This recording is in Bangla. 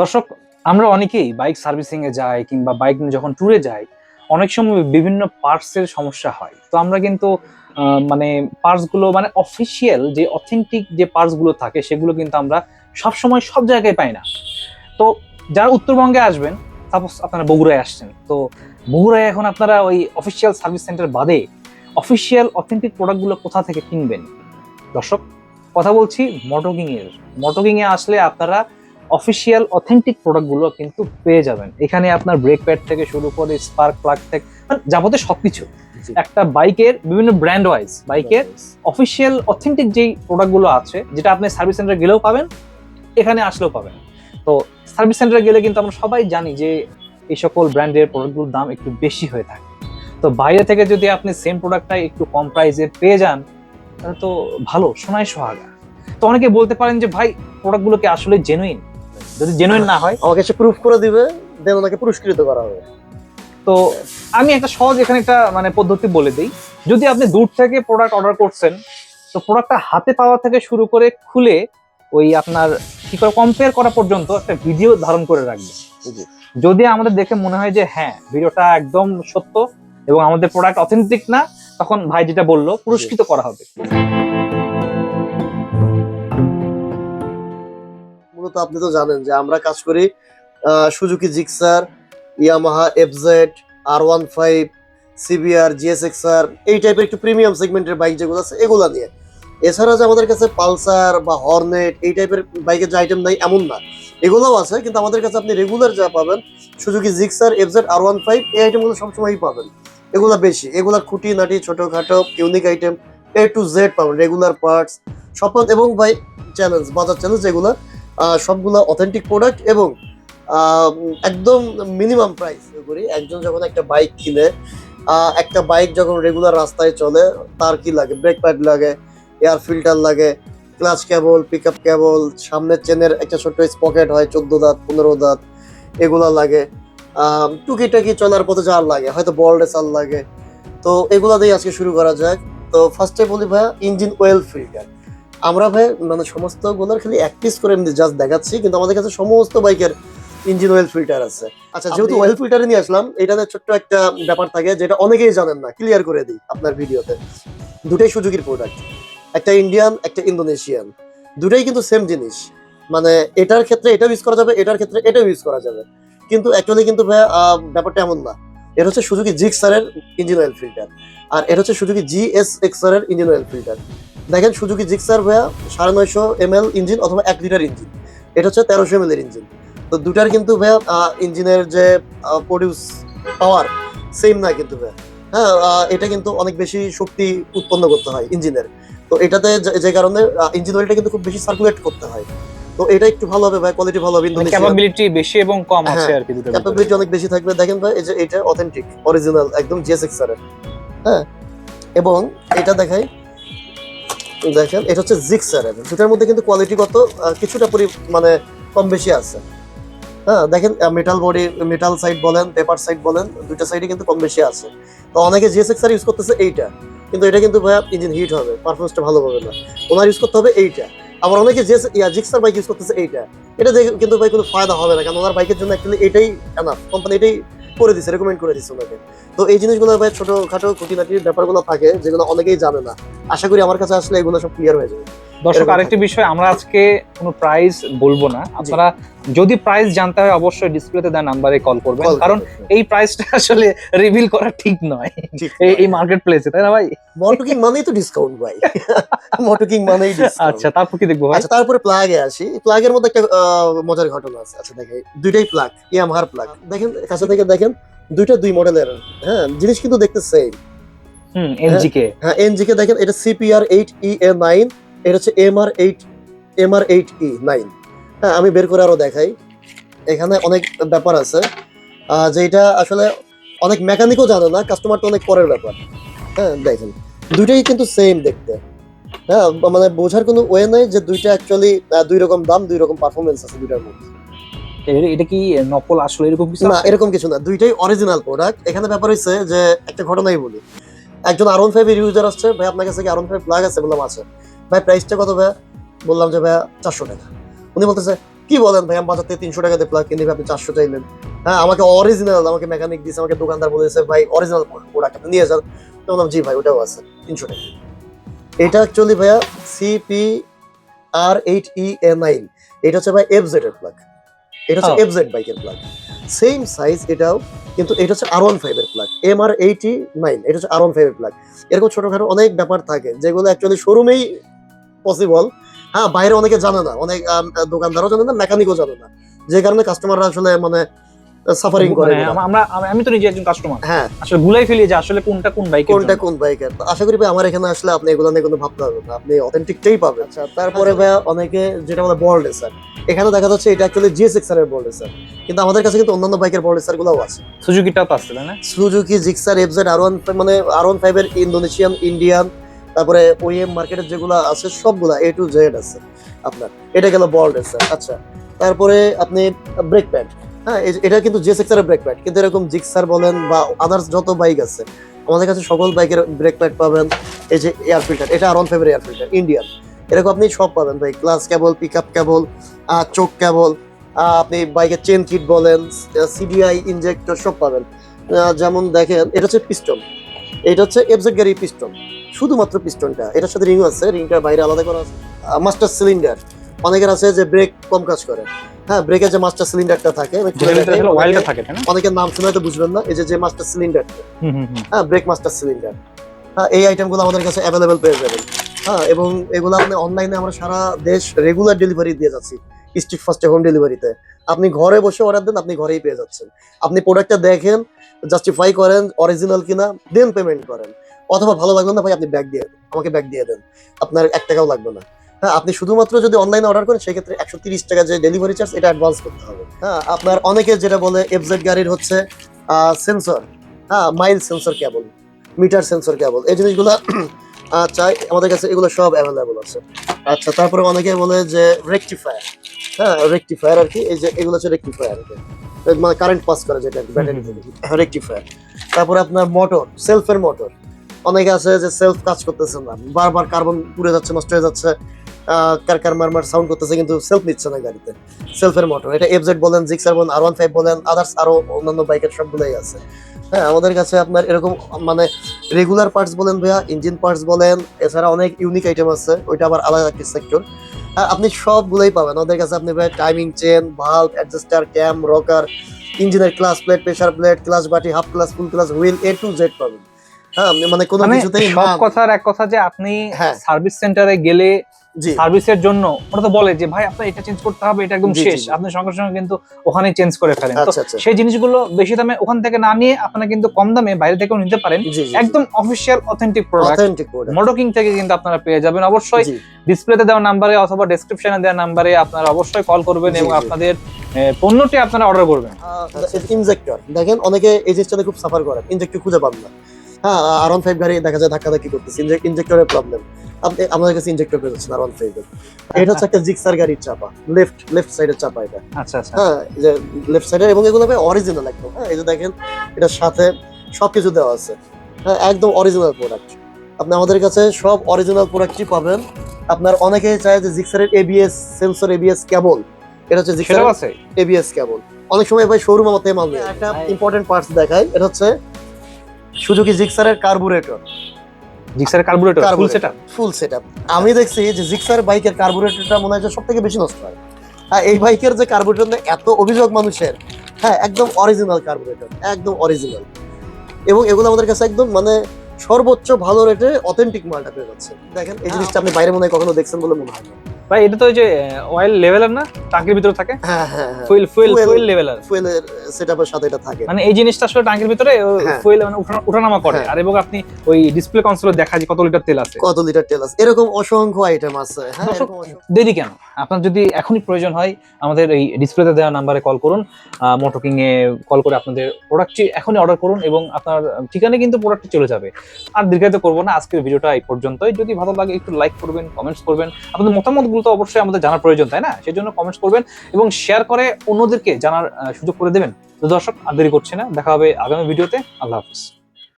দর্শক, আমরা অনেকেই বাইক সার্ভিসিং এ যাই কিংবা বাইক নিয়ে যখন ট্যুরে যাই, অনেক সময় বিভিন্ন পার্টস এর সমস্যা হয়। তো আমরা কিন্তু মানে পার্টসগুলো মানে অফিসিয়াল যে অথেন্টিক যে পার্টসগুলো থাকে, সেগুলো কিন্তু আমরা সব সময় সব জায়গায় পাই না। তো যারা উত্তরবঙ্গে আসবেন সাপোজ আপনারা বগুড়ায় আসছেন, তো বগুড়ায় এখন আপনারা ওই অফিসিয়াল সার্ভিস সেন্টার বাদে অফিসিয়াল অথেন্টিক প্রোডাক্টগুলো কোথা থেকে কিনবেন? দর্শক, কথা বলছি মটোকিং এর মটোকিং এ আসলে আপনারা অফিসিয়াল অথেন্টিক প্রোডাক্টগুলো কিন্তু পেয়ে যাবেন। এখানে আপনার ব্রেক প্যাড থেকে শুরু করে স্পার্ক প্লাগ থেকে মানে যাবতীয় সবকিছু। একটা বাইকের বিভিন্ন ব্র্যান্ড ওয়াইজ বাইকের অফিসিয়াল অথেন্টিক যেই প্রোডাক্টগুলো আছে যেটা আপনি সার্ভিস সেন্টারে গেলেও পাবেন এখানে আসলেও পাবেন। তো সার্ভিস সেন্টারে গেলে কিন্তু আমরা সবাই জানি যে এই সকল ব্র্যান্ডের প্রোডাক্টগুলোর দাম একটু বেশি হয়ে থাকে। তো বাইরে থেকে যদি আপনি সেম প্রোডাক্টটা একটু কম প্রাইসে পেয়ে যান তাহলে তো ভালো সোনায় সোহাগা। তো অনেকে বলতে পারেন যে ভাই প্রোডাক্টগুলো কি আসলে জেনুইন যদি জেনুইন না হয় আমাকে সে প্রুফ করে দিবে দেন ওনাকে পুরস্কৃত করা হবে। তো আমি একটা সহজ এখানে একটা মানে পদ্ধতি বলে দিই। যদি আপনি দূর থেকে প্রোডাক্ট অর্ডার করছেন তো প্রোডাক্টটা হাতে পাওয়া থেকে শুরু করে খুলে ওই আপনার কি করে কম্পেয়ার করা পর্যন্ত একটা ভিডিও ধারণ করে রাখবে। যদি আমাদের দেখে মনে হয় যে হ্যাঁ ভিডিওটা একদম সত্য এবং আমাদের প্রোডাক্ট অথেন্টিক না তখন ভাই যেটা বলল পুরস্কৃত করা হবে। মূলত আপনি তো জানেন যে আমরা কাজ করি Suzuki Gixxer, Yamaha FZ R one five, CBR GSXR এই টাইপের একটু প্রিমিয়াম সেগমেন্টের বাইক যেগুলো আছে, এগুলা নিয়ে। এছাড়া যে আমাদের কাছে পালসার বা হর্নেট, এই টাইপের বাইকের যে আইটেম নাই, এমন না। এগুলোও আছে, কিন্তু আমাদের কাছে আপনি রেগুলার যা পাবেন, Suzuki Gixxer FZ R one five, এই আইটেমগুলো সবসময়ই পাবেন। এগুলা বেশি এগুলা খুঁটি নাটি ছোটখাটো unique item A to Z পাবেন রেগুলার পার্টস সব এবং ভাই চ্যালেঞ্জ বাজার চ্যালেঞ্জ এগুলা সবগুলো অথেন্টিক প্রোডাক্ট এবং একদম মিনিমাম প্রাইস করি একজন যখন একটা বাইক কিনে একটা বাইক যখন রেগুলার রাস্তায় চলে, তার কি লাগে? ব্রেক প্যাড লাগে এয়ার ফিল্টার লাগে clutch cable pick up cable সামনের চেনের একটা ছোট্ট স্পকেট হয়, চোদ্দ দাঁত, পনেরো দাঁত, এগুলা লাগে। টুকিটাকি চলার পথে যা লাগে, হয়তো বল রেসার লাগে। তো এগুলো দিয়ে আজকে শুরু করা যাক। তো ফার্স্টে বলি ভাইয়া ইঞ্জিন ওয়েল ফিল্টার আমরা ভাই মানে সমস্তগুলোর খালি এক পিস করে জাস্ট দেখাচ্ছি কিন্তু আমাদের কাছে সমস্ত বাইকের ইঞ্জিন অয়েল ফিল্টার আছে। আচ্ছা যেহেতু অয়েল ফিল্টারে নিয়ে আসলাম এটাতে ছোট্ট একটা ব্যাপার থাকে যেটা অনেকেই জানেন না ক্লিয়ার করে দিই আপনার ভিডিওতে। দুটাই সুজুকির প্রোডাক্ট একটা ইন্ডিয়ান একটা ইন্দোনেশিয়ান দুটাই কিন্তু সেম জিনিস। মানে এটার ক্ষেত্রে এটাও ইউজ করা যাবে এটার ক্ষেত্রে এটাও ইউজ করা যাবে। কিন্তু অ্যাকচুয়ালি কিন্তু ভাইয়া, ব্যাপারটা এমন না। এটা হচ্ছে সুজুকি জিক্সারের ইঞ্জিন অয়েল ফিল্টার আর এটা হচ্ছে সুজুকি জিএস এক্সারের ইঞ্জিন অয়েল ফিল্টার দেখেন সুজুকি জিক্সার ভাইয়া সাড়ে নয়শো এম ইঞ্জিন অথবা এক লিটার ইঞ্জিন। এটা হচ্ছে তেরোশো এম এর ইঞ্জিন। তো দুটার কিন্তু ভাইয়া ইঞ্জিনের যে প্রডিউস পাওয়ার সেম না কিন্তু ভাইয়া। হ্যাঁ এটা কিন্তু অনেক বেশি শক্তি উৎপন্ন করতে হয় ইঞ্জিনের। তো এটাতে যে- কারণে ইঞ্জিন অয়েলটা কিন্তু খুব বেশি সার্কুলেট করতে হয়। তো এটা একটু ভালো হবে ভাই কোয়ালিটি ভালো হবে ক্যাপাবিলিটি বেশি এবং কম আছে হ্যাঁ, আর কি দুটো ক্যাপাবিলিটি অনেক বেশি থাকবে। দেখেন ভাই এই যে এটা অথেন্টিক অরিজিনাল একদম জিএসএক্স এর। হ্যাঁ এবং এটা দেখাই দেখেন, এটা হচ্ছে জিক্সার এর। দুটার মধ্যে কিন্তু কোয়ালিটিগত কিছুটা পরি মানে কম বেশি আছে। হ্যাঁ দেখেন মেটাল বডি মেটাল সাইড বলেন পেপার সাইড বলেন, দুইটা সাইডে কিন্তু কম বেশি আছে। তো অনেকে জিএসএক্স আর ইউজ করতেছে এইটা। কিন্তু এটা কিন্তু ভাইয়া ইঞ্জিন হিট হবে পারফরমেন্সটা ভালো হবে না। ওনার ইউজ করতে হবে এইটা। আবার অনেকে জিএস ইয়া জিক্সার বাইক ইউজ করতেছে এইটা। এটা দেখে কিন্তু ভাই কোনো ফায়দা হবে না, কারণ ওনার বাইকের জন্য অ্যাকচুয়ালি এটাই এনাফ কোম্পানি এটাই করে দিচ্ছে রেকমেন্ড করে দিচ্ছে ওনাকে। তো এই জিনিসগুলো ভাই ছোটোখাটো খুঁটিনাটির ব্যাপারগুলো থাকে, যেগুলো অনেকেই জানে না। আশা করি আমার কাছে আসলে এগুলো সব ক্লিয়ার হয়ে যাবে। দর্শক আরেকটি বিষয় আমরা আজকে কোনো প্রাইস বলব না। আপনারা যদি প্রাইস জানতে হয় অবশ্যই ডিসপ্লেতে দেওয়া নাম্বারে কল করবেন। কারণ এই প্রাইসটা আসলে রিভিল করা ঠিক নয়। এই এই মার্কেট প্লেসে তাই না ভাই? মোটো কিং মানেই তো ডিসকাউন্ট ভাই। মোটো কিং মানেই ডিসকাউন্ট আচ্ছা তারপর কি দেখব আচ্ছা তারপরে প্লাগে আসি। প্লাগের মধ্যে একটা মজার ঘটনা আছে। আচ্ছা দেখে দুইটাই প্লাগ ইয়ামাহার প্লাগ দেখেন কাছে থেকে দেখেন দুইটা দুই মডেলের হ্যাঁ জিনিস কিন্তু দেখতে সেম হুম এনজিকে হ্যাঁ এনজিকে দেখেন এটা CPR eight E A nine এটা হচ্ছে MR eight MR eight E nine হ্যাঁ আমি বের করে আরও দেখাই। এখানে অনেক ব্যাপার আছে। যেটা আসলে অনেক মেকানিকও জানে না কাস্টমার তো অনেক পরের ব্যাপার। হ্যাঁ দেখেন। দুইটাই কিন্তু সেম দেখতে। হ্যাঁ মানে বোঝার কোনো ওয়ে নাই যে দুইটা অ্যাকচুয়ালি দুই রকম দাম দুই রকম পারফরমেন্স আছে দুইটার মধ্যে। এটা কি নকল আসলে এরকম কিছু না এরকম কিছু না। দুইটাই অরিজিনাল প্রোডাক্ট এখানে ব্যাপার হচ্ছে যে একটা ঘটনাই বলি। একজন আরন ফাইভ ইউজার আসছে ভাই আপনার কাছে কি আরন ফাইভ প্লাগ আছে বললাম আছে ভাই প্রাইসটা কত ভাই বললাম যে ভাই চারশো টাকা। উনি বলতেছে কি বলেন ভাই আমি বাজার থেকে তিনশো টাকাতে প্লাগ কিনে আপনি চারশো চাইলেন। হ্যাঁ আমাকে অরিজিনাল আমাকে মেকানিক দিয়েছে আমাকে দোকানদার বলেছে ভাই অরিজিনাল প্রোডাক্ট আপনি নিয়ে যান। তো বললাম জি ভাই ওটাও আছে তিনশো টাকা। এটা অ্যাকচুয়ালি ভাইয়া CP R eight E A nine এটা হচ্ছে ভাই এফ জেড এর প্লাগ এটা হচ্ছে. এফ জেড বাইকের প্লাগ সেম সাইজ এটাও কিন্তু এটা হচ্ছে আর ওয়ান ফাইভ এর plug M R eight E nine এটা হচ্ছে আর ওয়ান ফাইভ এর প্লাগ এরকম ছোটখাটো অনেক ব্যাপার থাকে যেগুলো অ্যাকচুয়ালি শোরুমেই পসিবল হ্যাঁ বাইরে অনেকে জানে না। অনেক দোকানদারও জানে না মেকানিকও জানে না। যে কারণে কাস্টমাররা আসলে মানে সাফারিং করে মানে আমরা আমি তো নিজে একজন কাস্টমার হ্যাঁ। আসলে ভুলাই ফেলি যে আসলে কোনটা কোন বাইক কোনটা কোন বাইকের। আশা করি ভাই আমার এখানে আসলে আপনি এগুলো নিয়ে কোনো ভাবতে হবে না। আপনি অথেন্টিকটাই পাবেন। আচ্ছা তারপরে ভাই অনেকে যেটা বলে বল্ড স্যার এখানে দেখা যাচ্ছে এটা অ্যাকচুয়ালি জিএস এক্সার এর বল্ড স্যার কিন্তু আমাদের কাছে কিন্তু অন্যান্য বাইকের বল্ড স্যার গুলোও আছে। সুজুকিটাও তো আসছে না? Suzuki Gixxer FZ R one মানে আর ওয়ান ফাইভ এর ইন্দোনেশিয়ান ইন্ডিয়ান তারপরে ওএম মার্কেটের যেগুলো আছে, সবগুলা এ টু জেড আছে আপনার। এটা গেল বল্ড স্যার আচ্ছা। তারপরে আপনি ব্রেক প্যাড হ্যাঁ এটা কিন্তু জে সেক্সার এর ব্রেক প্যাড কিন্তু এরকম জিক্সার বলেন বা আদার্স যত বাইক আছে, আমাদের কাছে সকল বাইকের ব্রেক প্যাড পাবেন। এই যে এয়ার ফিল্টার এটা R one five air filter Indian এরকম আপনি সব পাবেন ভাই clutch cable pick up cable choke cable আপনি বাইকের চেন কিট বলেন সিডিআই ইনজেক্টর সব পাবেন। যেমন দেখেন, এটা হচ্ছে পিস্টন এটা হচ্ছে এফজেড গাড়ি পিস্টন শুধুমাত্র পিস্টনটা এটার সাথে রিং আছে রিংটা বাইরে আলাদা করা আছে। মাস্টার সিলিন্ডার অনেকের আছে যে ব্রেক কম কাজ করে। হ্যাঁ ব্রেকের যে মাস্টার সিলিন্ডারটা থাকে অনেকের নাম শুনে তো বুঝবেন না এই যে যে মাস্টার সিলিন্ডার হ্যাঁ ব্রেক মাস্টার সিলিন্ডার হ্যাঁ এই আইটেমগুলো আমাদের কাছে অ্যাভেলেবেল পেয়ে যাবেন। হ্যাঁ এবং এগুলো আপনি অনলাইনে আমরা সারা দেশ রেগুলার ডেলিভারি দিয়ে যাচ্ছি। স্ট্রিট ফার্স্টে হোম ডেলিভারিতে আপনি ঘরে বসে অর্ডার দেন, আপনি ঘরেই পেয়ে যাচ্ছেন। আপনি প্রোডাক্টটা দেখেন জাস্টিফাই করেন অরিজিনাল কিনা দেন পেমেন্ট করেন। অথবা ভালো লাগল না ভাই, আপনি ব্যাগ দিয়ে, আমাকে ব্যাগ দিয়ে দেন। আপনার এক টাকাও লাগবে না। হ্যাঁ আপনি শুধুমাত্র যদি অনলাইনে অর্ডার করেন, সেক্ষেত্রে একশো তিরিশ টাকা যে ডেলিভারি চার্জ এটা অ্যাডভান্স করতে হবে। হ্যাঁ আপনার অনেকে যেটা বলে এফজেড গাড়ির হচ্ছে সেন্সর হ্যাঁ mile sensor cable meter sensor cable এই জিনিসগুলো চাই, আমাদের কাছে এগুলো সব অ্যাভেলেবল আছে। আচ্ছা তারপরে অনেকে বলে যে রেকটিফায়ার হ্যাঁ রেকটিফায়ার আর কি এই যে এগুলো হচ্ছে রেকটিফায়ার মানে কারেন্ট পাস করে যেটা ব্যাটারি থেকে রেকটিফায়ার তারপরে আপনার মোটর সেলফের মোটর অনেকে আছে যে সেলফ কাজ করতেছে না বারবার কার্বন পুড়ে যাচ্ছে নষ্ট হয়ে যাচ্ছে। আহ, কার কার মারমার সাউন্ড করতেছে কিন্তু সেলফ নিচ্ছে না গাড়িতে। সেলফের মোটর এটা এফজেড বলেন জিক্সার বলেন আর ওয়ান ফাইভ বলেন আদার্স আরও অন্যান্য বাইকের সবগুলোই আছে। হ্যাঁ আমাদের কাছে আপনার এরকম মানে রেগুলার পার্টস বলেন ভাইয়া ইঞ্জিন পার্টস বলেন এছাড়া অনেক ইউনিক আইটেম আছে ওইটা আবার আলাদা একটি সেক্টর আপনি সবগুলোই পাবেন। ওদের কাছে আপনি ভাই timing chain valve adjuster cam rocker ইঞ্জিনের clutch plate pressure plate clutch বাটি half clutch full clutch wheel A to Z পাবেন। হ্যাঁ মানে কোনো মানে কিছুতেই সব কথার এক কথা যে আপনি হ্যাঁ। সার্ভিস সেন্টারে গেলে সার্ভিসের জন্য ওরা তো বলে যে ভাই আপনার এটা চেঞ্জ করতে হবে এটা একদম শেষ। আপনি সঙ্গে সঙ্গে কিন্তু ওখানে চেঞ্জ করে ফেলেন। তো আচ্ছা আচ্ছা। সেই জিনিসগুলো বেশি দামে ওখান থেকে না নিয়ে আপনারা কিন্তু কম দামে বাইরে থেকেও নিতে পারেন। একদম official authentic product authentic product Motoking থেকে কিন্তু আপনারা পেয়ে যাবেন। অবশ্যই ডিসপ্লেতে দেওয়া নাম্বারে অথবা ডেসক্রিপশনে দেওয়া নাম্বারে আপনারা অবশ্যই কল করবেন এবং আপনাদের পণ্যটি আপনারা অর্ডার করবেন। ইনজেক্টর দেখেন অনেকে এই জিনিসটাতে খুব সাফার করে। ইনজেক্টর খুঁজে পান না। হ্যাঁ আর ওয়ান ফাইভ গাড়ি দেখা যায় ধাক্কা ধাক্কি করতেছে ইনজেক্টরের প্রবলেম আপনি আমাদের কাছে ইনজেক্টর পেয়ে যাচ্ছেন আর ওয়ান ফাইভ এটা হচ্ছে একটা জিক্সার গাড়ির চাপা লেফট লেফট সাইডের চাপা এটা। আচ্ছা আচ্ছা। হ্যাঁ যে লেফট সাইডের এবং এগুলো ভাই অরিজিনাল একদম। হ্যাঁ এই যে দেখেন এটার সাথে সবকিছু দেওয়া আছে। হ্যাঁ একদম অরিজিনাল প্রোডাক্ট আপনি আমাদের কাছে সব অরিজিনাল প্রোডাক্টই পাবেন। আপনার অনেকেই চায় যে জিক্সারের এবিএস সেন্সর এবিএস কেবল। এটা হচ্ছে জিক্সার এবিএস কেবল। অনেক সময় ভাই শোরুম আমার থেকে মাল নিয়ে। একটা ইম্পর্টেন্ট পার্টস দেখায় এটা হচ্ছে সুজুকি জিক্সারের কার্বুরেটর জিক্সারের কার্বুরেটর ফুল সেটা ফুল সেটআপ আমি দেখছি যে জিক্সার বাইকের কার্বুরেটরটা মনে হয় সব থেকে বেশি নষ্ট হয়। হ্যাঁ এই বাইকের যে কার্বুরেটর নিয়ে এত অভিযোগ মানুষের হ্যাঁ একদম অরিজিনাল কার্বুরেটর একদম অরিজিনাল এবং এগুলো আমাদের কাছে একদম মানে সর্বোচ্চ ভালো রেটে অথেন্টিক মালটা পেয়ে যাচ্ছে। দেখেন এই জিনিসটা আপনি বাইরে মনে হয় কখনো দেখছেন বলে মনে হয় না। ভাই এটা তো ওই যে অয়েল লেভেলার না? টাঙ্কির ভিতরে থাকে? হ্যাঁ হ্যাঁ হ্যাঁ। ফুয়েল ফুয়েল ফুয়েল লেভেলার ফুয়েলের সেটআপের সাথে এটা থাকে। মানে এই জিনিসটা আসলে টাঙ্কির ভিতরে হ্যাঁ। ফুয়েল মানে উঠা- উঠানামা করে। হ্যাঁ। আর এবং আপনি ওই ডিসপ্লে কনসোলে দেখা যায় কত লিটার তেল আছে। কত লিটার তেল আছে। এরকম অসংখ্য আইটেম আছে। হ্যাঁ দেরি কেন? আপনার যদি এখনই প্রয়োজন হয় আমাদের এই ডিসপ্লেতে দেওয়া নাম্বারে কল করুন। মোটরকিং এ কল করে আপনাদের প্রোডাক্টটি এখনই অর্ডার করুন এবং আপনার ঠিকানায় কিন্তু প্রোডাক্টটি চলে যাবে। আর দীর্ঘায়িত করব না আজকের ভিডিওটা এই পর্যন্তই। যদি ভালো লাগে একটু লাইক করবেন কমেন্টস করবেন। আপনাদের মতামতগুলো তো অবশ্যই আমাদের জানার প্রয়োজন, তাই না? সেই জন্য কমেন্টস করবেন এবং শেয়ার করে অন্যদেরকে জানার সুযোগ করে দেবেন। তো দর্শক, আর দেরি করছি না। দেখা হবে আগামী ভিডিওতে। আল্লাহ হাফিজ।